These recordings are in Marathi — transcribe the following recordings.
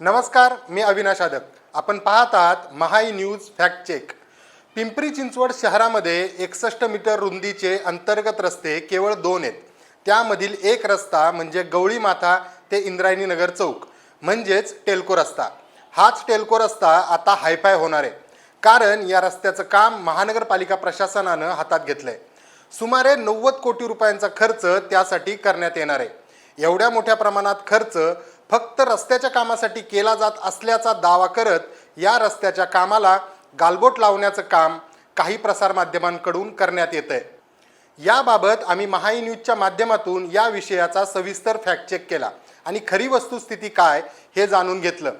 नमस्कार मी अविनाश आदक. आपण पाहत आहात Mahai news fact check. Pimpri Chinchwad शहरामध्ये एकसष्ट मीटर रुंदीचे अंतर्गत रस्ते केवळ दोन आहेत. त्यामधील एक रस्ता म्हणजे गवळी माथा ते इंद्रायणी नगर चौक म्हणजेच टेल्को रस्ता. हाच टेल्को रस्ता आता हायफाय होणार आहे. कारण या रस्त्याचं काम महानगरपालिका प्रशासनानं हातात घेतलं आहे सुमारे नव्वद कोटी रुपयांचा खर्च त्यासाठी करण्यात येणार आहे. एवढ्या मोठ्या प्रमाणात खर्च फक्त रस्त्याच्या कामासाठी केला जात असल्याचा दावा करत या रस्त्याच्या कामाला गालबोट लावण्याचं काम काही प्रसारमाध्यमांकडून करण्यात येत आहे याबाबत आम्ही महाई न्यूजच्या माध्यमातून या विषयाचा सविस्तर फॅक्ट चेक केला. आणि खरी वस्तुस्थिती काय हे जाणून घेतलं.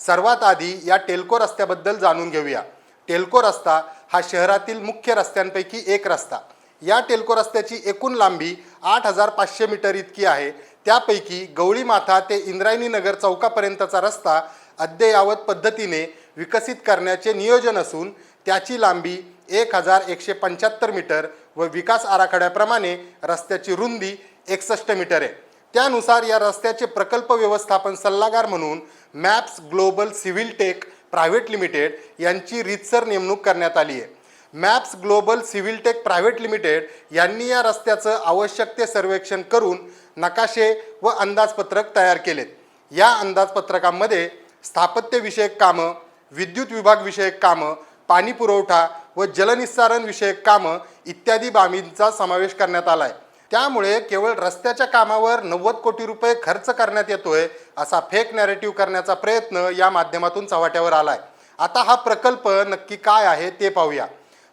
सर्वात आधी या टेल्को रस्त्याबद्दल जाणून घेऊया. टेल्को रस्ता हा शहरातील मुख्य रस्त्यांपैकी एक रस्ता. या टेल्को रस्त्याची एकूण लांबी आठ हजार पाचशे मीटर इतकी आहे. त्यापैकी गवळी माथा ते इंद्रायणी नगर चौकापर्यंतचा रस्ता अद्ययावत पद्धतीने विकसित करण्याचे नियोजन असून त्याची लांबी एक हजार एकशे पंच्याहत्तर मीटर व विकास आराखड्याप्रमाणे रस्त्याची रुंदी एकसष्ट मीटर आहे. त्यानुसार या रस्त्याचे प्रकल्प व्यवस्थापन सल्लागार म्हणून maps global civil tech private limited यांची रीतसर नेमणूक करण्यात आली आहे. Maps global civil tech private limited यांनी या रस्त्याचं आवश्यक ते सर्वेक्षण करून नकाशे व अंदाजपत्रक तयार केलेत. या अंदाजपत्रकामध्ये स्थापत्यविषयक कामं विद्युत विभागविषयक कामं पाणी पुरवठा व जलनिस्सारण विषयक कामं इत्यादी बाबींचा समावेश करण्यात आला आहे त्यामुळे केवळ रस्त्याच्या कामावर नव्वद कोटी रुपये खर्च करण्यात येतोय असा फेक नॅरेटिव्ह करण्याचा प्रयत्न या माध्यमातून चव्हाट्यावर आला आहे आता हा प्रकल्प नक्की काय आहे ते पाहूया.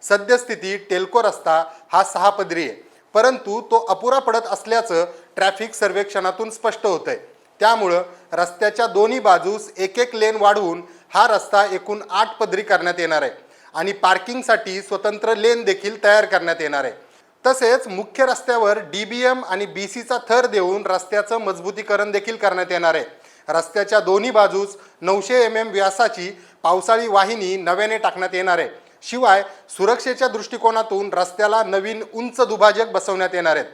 सद्यस्थिती टेल्को रस्ता हा सहा पदरी आहे. परंतु तो अपुरा पडत असल्याचं ट्रॅफिक सर्वेक्षणातून स्पष्ट होतंय. त्यामुळं रस्त्याच्या दोन्ही बाजूस एक एक लेन वाढवून हा रस्ता एकूण आठ पदरी करण्यात येणार आहे आणि पार्किंगसाठी स्वतंत्र लेन देखील तयार करण्यात येणार आहे. तसेच मुख्य रस्त्यावर डी बी एम आणि बी सीचा थर देऊन रस्त्याचं मजबूतीकरण देखील करण्यात येणार आहे. रस्त्याच्या दोन्ही बाजूस नऊशे एम एम व्यासाची पावसाळी वाहिनी नव्याने टाकण्यात येणार आहे. शिवाय सुरक्षेच्या दृष्टिकोनातून रस्त्याला नवीन उंच दुभाजक बसवण्यात येणार आहेत.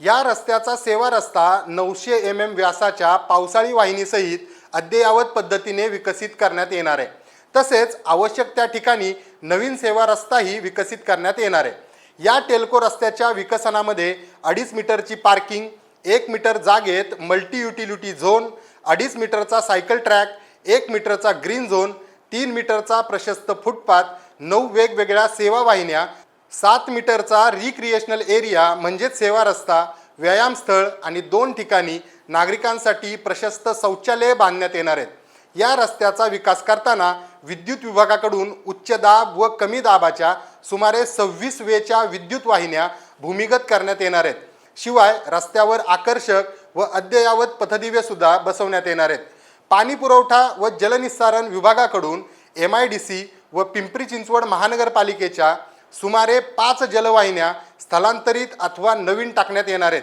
या रस्त्याचा सेवा रस्ता नऊशे एम एम व्यासाच्या पावसाळी वाहिनीसहित अद्ययावत पद्धतीने विकसित करण्यात येणार आहे. तसेच आवश्यक त्या ठिकाणी नवीन सेवा रस्ताही विकसित करण्यात येणार आहे. या टेल्को रस्त्याच्या विकसनामध्ये अडीच मीटरची पार्किंग एक मीटर जागेत मल्टी युटिलिटी झोन अडीच मीटरचा सायकल ट्रॅक एक मीटरचा ग्रीन झोन तीन मीटरचा प्रशस्त फुटपाथ नऊ वेगवेगळ्या सेवा वाहिन्या सात मीटरचा रिक्रिएशनल एरिया म्हणजेच सेवा रस्ता व्यायामस्थळ आणि दोन ठिकाणी नागरिकांसाठी प्रशस्त शौचालये बांधण्यात येणार आहेत. या रस्त्याचा विकास करताना विद्युत विभागाकडून उच्च दाब व कमी दाबाच्या सुमारे सव्वीस वेच्या विद्युत वाहिन्या भूमिगत करण्यात येणार आहेत. शिवाय रस्त्यावर आकर्षक व अद्ययावत पथदिवे सुद्धा बसवण्यात येणार आहेत. पाणी पुरवठा व जलनिस्सारण विभागाकडून एम आय डी सी व पिंपरी चिंचवड महानगरपालिकेच्या सुमारे पाच जलवाहिन्या स्थलांतरित अथवा नवीन टाकण्यात येणार आहेत.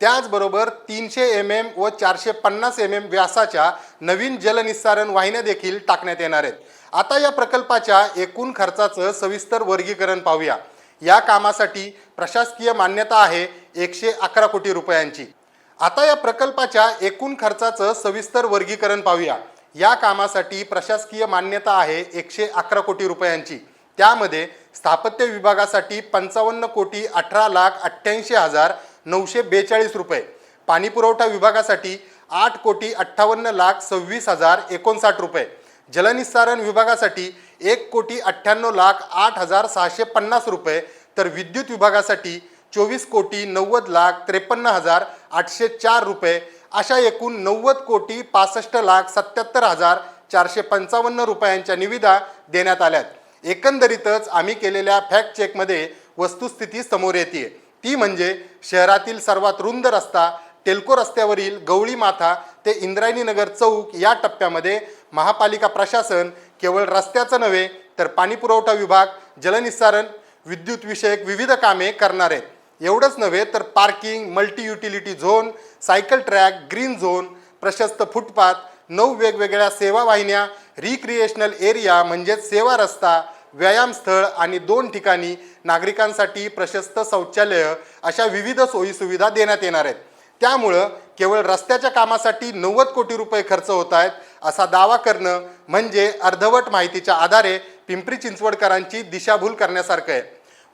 त्याचबरोबर तीनशे एम एम व चारशे पन्नास एम एम व्यासाच्या नवीन जलनिस्सारण वाहिन्या देखील टाकण्यात येणार आहेत. आता या प्रकल्पाच्या एकूण खर्चाचं सविस्तर वर्गीकरण पाहूया. या कामासाठी प्रशासकीय मान्यता आहे एकशे अकरा कोटी रुपयांची. आता या प्रकल्पाच्या एकूण खर्चाचं सविस्तर वर्गीकरण पाहूया. या कामासाठी प्रशासकीय मान्यता आहे एकशे अकरा कोटी रुपयांची. त्यामध्ये स्थापत्य विभागासाठी पंचावन्न कोटी अठरा लाख अठ्ठ्याऐंशी हजार नऊशे बेचाळीस रुपये. पाणीपुरवठा विभागासाठी आठ कोटी अठ्ठावन्न लाख सव्वीस हजार एकोणसाठ रुपये. जलनिस्सारण विभागासाठी एक कोटी अठ्ठ्याण्णव लाख आठ हजार सहाशे पन्नास रुपये. तर विद्युत विभागासाठी चोवीस कोटी नव्वद लाख त्रेपन्न हजार आठशे चार रुपये. अशा एकूण नव्वद कोटी पासष्ट लाख सत्याहत्तर हजार चारशे पंचावन्न रुपयांच्या निविदा देण्यात आल्यात. एकंदरीतच आम्ही केलेल्या फॅक्ट चेकमध्ये वस्तुस्थिती समोर येते ती म्हणजे शहरातील सर्वात रुंद रस्ता टेल्को रस्त्यावरील गवळी माथा ते इंद्रायणी नगर चौक या टप्प्यामध्ये महापालिका प्रशासन केवळ रस्त्याचं नव्हे तर पाणीपुरवठा विभाग जलनिस्सारण विद्युत विषयक विविध कामे करणार आहेत. एवढंच नव्हे तर parking multi utility zone cycle track green zone प्रशस्त फुटपाथ नऊ वेगवेगळ्या सेवा वाहिन्या रिक्रिएशनल एरिया म्हणजेच सेवा रस्ता व्यायामस्थळ आणि दोन ठिकाणी नागरिकांसाठी प्रशस्त शौचालय अशा विविध सोयीसुविधा देण्यात येणार आहेत. त्यामुळं केवळ रस्त्याच्या कामासाठी नव्वद कोटी रुपये खर्च होत आहेत असा दावा करणं म्हणजे अर्धवट माहितीच्या आधारे पिंपरी चिंचवडकरांची दिशाभूल करण्यासारखं आहे.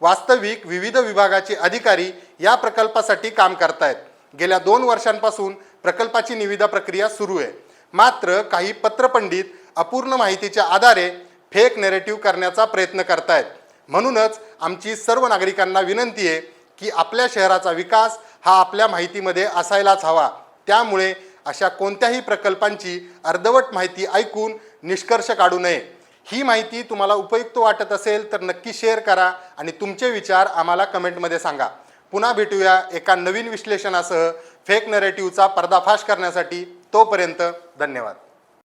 वास्तविक विविध विभागाचे अधिकारी या प्रकल्पासाठी काम करतायत. गेल्या दोन वर्षांपासून प्रकल्पाची निविदा प्रक्रिया सुरू आहे. मात्र काही पत्रपंडित अपूर्ण माहितीच्या आधारे फेक नेरेटिव्ह करण्याचा प्रयत्न करतायत. म्हणूनच आमची सर्व नागरिकांना विनंती आहे की आपल्या शहराचा विकास हा आपल्या माहितीमध्ये असायलाच हवा. त्यामुळे अशा कोणत्याही प्रकल्पांची अर्धवट माहिती ऐकून निष्कर्ष काढू नये. ही माहिती तुम्हाला उपयुक्त वाटत असेल तर नक्की शेअर करा आणि तुमचे विचार आम्हाला कमेंटमध्ये सांगा. पुन्हा भेटूया एका नवीन विश्लेषणासह. फेक नरेटिव्हचा पर्दाफाश करण्यासाठी तोपर्यंत धन्यवाद.